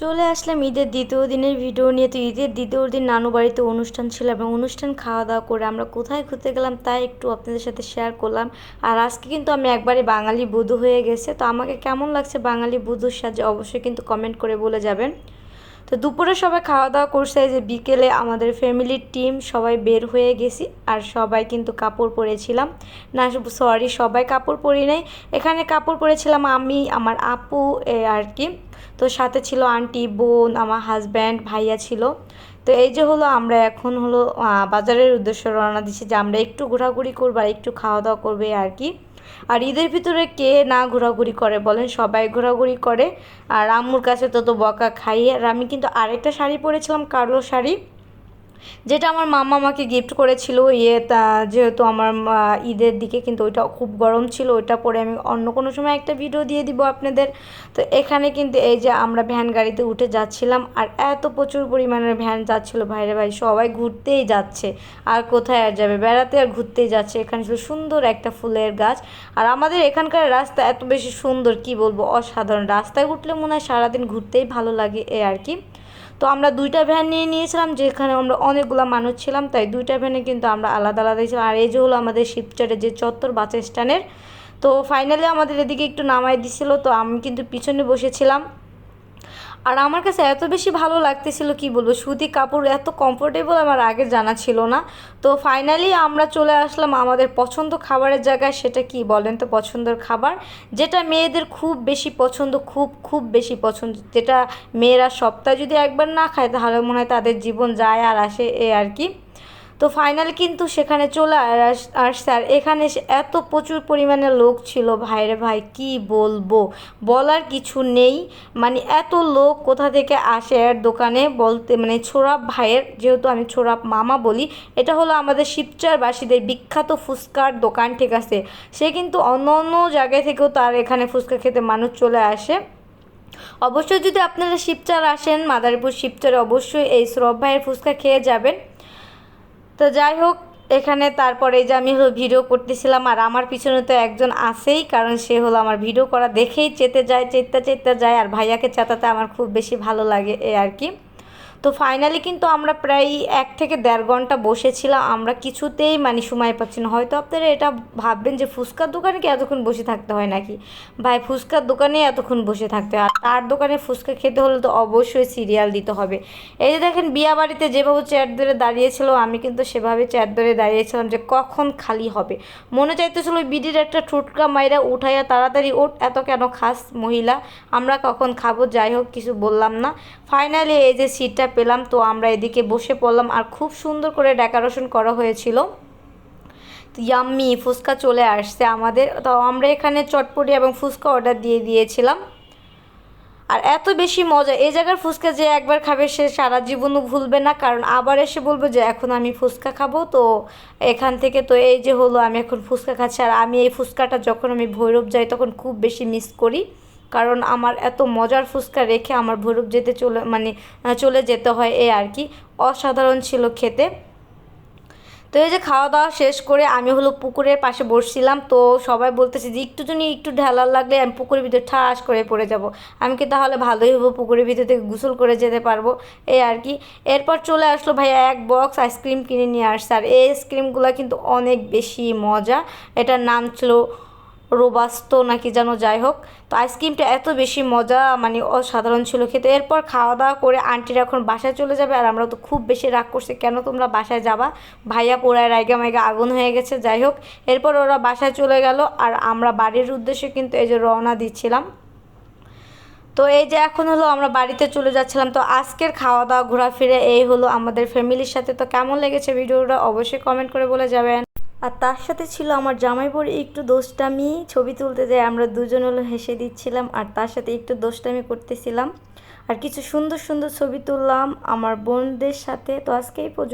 চলে আসলাম ঈদের দ্বিতীয় দিনের ভিডিও নিয়ে। তো ঈদের দ্বিতীয় দিন নানু বাড়িতে অনুষ্ঠান ছিল এবং অনুষ্ঠান খাওয়া দাওয়া করে আমরা কোথায় ঘুরতে গেলাম তাই একটু আপনাদের সাথে শেয়ার করলাম। আর আজকে কিন্তু আমি একবারে বাঙালি বধূ হয়ে গেছে। তো আমাকে কেমন লাগছে বাঙালি বধূর সাজে অবশ্যই কিন্তু কমেন্ট করে বলে যাবেন। তো দুপুরে সবাই খাওয়া দাওয়া করছে যে বিকেলে আমাদের ফ্যামিলির টিম সবাই বের হয়ে গেছি আর সবাই কিন্তু কাপড় পরেছিলাম। না সরি সবাই কাপড় পরি নাই। এখানে কাপড় পরেছিলাম আমি, আমার আপু আর কি। তো সাথে ছিল আন্টি বোন, আমার হাজব্যান্ড ভাইয়া ছিল। তো এই যে হলো, আমরা এখন হলো বাজারের উদ্দেশ্যে রওনা দিচ্ছি যে আমরা একটু ঘোরাঘুরি করব আর একটু খাওয়া দাওয়া করবে আর কি। আর ঈদের ভিতরে কে না ঘোরাঘুরি করে বলেন? সবাই ঘোরাঘুরি করে। আর আম্মুর কাছে তো তো বকা খাইয়ে আর আমি কিন্তু আরেকটা শাড়ি পরেছিলাম কালো শাড়ি। যেটা আমার মামা আমাকে গিফট করেছিল ইয়ে তা যেহেতু আমার ঈদের দিকে কিন্তু ওইটা খুব গরম ছিল, ওইটা পরে আমি অন্য কোনো সময় একটা ভিডিও দিয়ে দিব আপনাদের। তো এখানে কিন্তু এই যে আমরা ভ্যান গাড়িতে উঠে যাচ্ছিলাম, আর এত প্রচুর পরিমাণের ভ্যান যাচ্ছিল, ভাইরে ভাই, সবাই ঘুরতেই যাচ্ছে। আর কোথায় আর যাবে? বেড়াতে আর ঘুরতেই যাচ্ছে। এখানে ছিল সুন্দর একটা ফুলের গাছ। আর আমাদের এখানকার রাস্তা এত বেশি সুন্দর, কি বলব? অসাধারণ। রাস্তায় উঠলে মনে হয় সারাদিন ঘুরতেই ভালো লাগে এ আর কি। তো আমরা দুইটা ভ্যান নিয়ে নিয়েছিলাম, যেখানে আমরা অনেকগুলো মানুষ ছিলাম, তাই দুইটা ভ্যানে কিন্তু আমরা আলাদা আলাদা ছিলাম। আর এই যে হলো আমাদের শিবচরের যে চত্বর বাস স্ট্যান্ডের তো ফাইনালি আমাদের এদিকে একটু নামাই দিছিল, তো আমি কিন্তু পিছনে বসেছিলাম। আর আমার কাছে এত বেশি ভালো লাগতেছিল, কি বলব, সুতি কাপড় এত কমফোর্টেবল আমার আগে জানা ছিল না। তো ফাইনালি আমরা চলে আসলাম আমাদের পছন্দ খাবারের জায়গায়, সেটা কি বলেন তো, পছন্দের খাবার, যেটা মেয়েদের খুব বেশি পছন্দ, খুব খুব বেশি পছন্দ, যেটা মেয়েরা সপ্তাহে যদি একবার না খায়, তাহলে মনে হয় তাদের জীবন যায় আর আসে এ আর কি। তো ফাইনাল কিন্তু সেখানে চলে আসছে আর এখানে এত প্রচুর পরিমাণে লোক ছিল। ভাইরে ভাই, কি বলব? বলার কিছু নেই। মানে এত লোক কোথা থেকে আসে আর দোকানে বলতে মানে ছোড়াপ ভাইয়ের, যেহেতু আমি ছোড়াপ মামা বলি, এটা হলো আমাদের শিবচারবাসীদের বিখ্যাত ফুচকার দোকান, ঠিক আছে? সে কিন্তু অন্য অন্য জায়গায় থেকেও তার এখানে ফুচকা খেতে মানুষ চলে আসে। অবশ্যই যদি আপনারা শিবচার আসেন, মাদারীপুর শিবচারে অবশ্যই এই সরব ভাইয়ের ফুচকা খেয়ে যাবেন। তো যাই হোক, এখানে তারপরে যে আমি ভিডিও করতেছিলাম, আর আমার পিছনে তো একজন আসেই কারণ সে হলো আমার ভিডিও করা দেখেই চেতে যায়, চেতে চেতে যায়, আর ভাইয়াকে চেতাতে আমার খুব বেশি ভালো লাগে এ আর কি। তো ফাইনালি কিন্তু আমরা প্রায় এক থেকে দেড় ঘণ্টা বসেছিলাম। আমরা কিছুতেই মানে সময় পাচ্ছি না। হয়তো আপনারা এটা ভাববেন যে ফুচকার দোকানে কি এতক্ষণ বসে থাকতে হয় নাকি? ভাই, ফুচকার দোকানে এতক্ষণ বসে থাকতে হয়। আর তার দোকানে ফুচকা খেতে হলে তো অবশ্যই সিরিয়াল দিতে হবে। এই যে দেখেন, বিয়া বাড়িতে যেভাবে চেয়ার ধরে দাঁড়িয়েছিল, আমি কিন্তু সেভাবে চেয়ার ধরে দাঁড়িয়েছিলাম যে কখন খালি হবে। মনে চাইতেছিল বিডির একটা ঠুটকা মাইরা উঠাইয়া তাড়াতাড়ি, ওঠ, এত কেন খাস মহিলা? আমরা কখন খাব? যাই হোক, কিছু বললাম না। ফাইনালি এই যে সিটটা পেলাম, তো আমরা এদিকে বসে পড়লাম আর খুব সুন্দর করে ডেকোরেশন করা হয়েছিল। ইয়াম্মি, ফুচকা চলে আসছে আমাদের। তো আমরা এখানে চটপটি এবং ফুচকা অর্ডার দিয়ে দিয়েছিলাম। আর এত বেশি মজা, এই জায়গার ফুচকা যে একবার খাবে সে সারা জীবনও ভুলবে না, কারণ আবার এসে বলবে যে, এখন আমি ফুচকা খাব। তো এখান থেকে তো এই যে হলো, আমি এখন ফুচকা খাচ্ছি। আর আমি এই ফুচকাটা যখন আমি ভৈরব যাই, তখন খুব বেশি মিস করি। কারণ আমার এত মজার ফুচকা রেখে আমার ভৈরব যেতে চলে মানে চলে যেতে হয় এ আর কি। অসাধারণ ছিল খেতে। তো এই যে খাওয়া দাওয়া শেষ করে আমি হলো পুকুরের পাশে বসছিলাম, তো সবাই বলতেছে যে একটু জন্য একটু ঢেলার লাগলে আমি পুকুরের ভিতরে ঠাস করে পড়ে যাব। আমি কি তাহলে ভালোই হব পুকুরের ভিতর থেকে গোসল করে যেতে পারব? এই আর কি। এরপর চলে আসলো ভাইয়া এক বক্স আইসক্রিম কিনে নিয়ে আসছে। আর এই আইসক্রিমগুলো কিন্তু অনেক বেশি মজা। এটার নাম ছিল রোবাস্ত নাকি যেন যাই হোক। তো আইসক্রিমটা এত বেশি মজা মানে অসাধারণ ছিল খেতে। এরপর খাওয়া দাওয়া করে আন্টিরা এখন বাসায় চলে যাবে আর আমরা তো খুব বেশি রাগ করছি, কেন তোমরা বাসায় যাবা? ভাইয়া পোড়ায় রায়গা মাইগা আগুন হয়ে গেছে, যাই হোক। এরপর ওরা বাসায় চলে গেল আর আমরা বাড়ির উদ্দেশ্যে কিন্তু এই যে রওনা দিচ্ছিলাম। তো এই যে এখন হলো আমরা বাড়িতে চলে যাচ্ছিলাম। তো আজকের খাওয়া দাওয়া ঘোরাফিরে এই হলো আমাদের ফ্যামিলির সাথে। তো কেমন লেগেছে ভিডিওটা অবশ্যই কমেন্ট করে বলে যাবেন। আর তার সাথে ছিল আমার জামাই পরে একটু দোষটামি, ছবি তুলতে যাই আমরা দুজন হলো হেসে দিচ্ছিলাম আর তার সাথে একটু দোষটামি করতেছিলাম। আর কিছু সুন্দর সুন্দর ছবি তুললাম আমার বোনদের সাথে, তো আজকে এই পর্যন্ত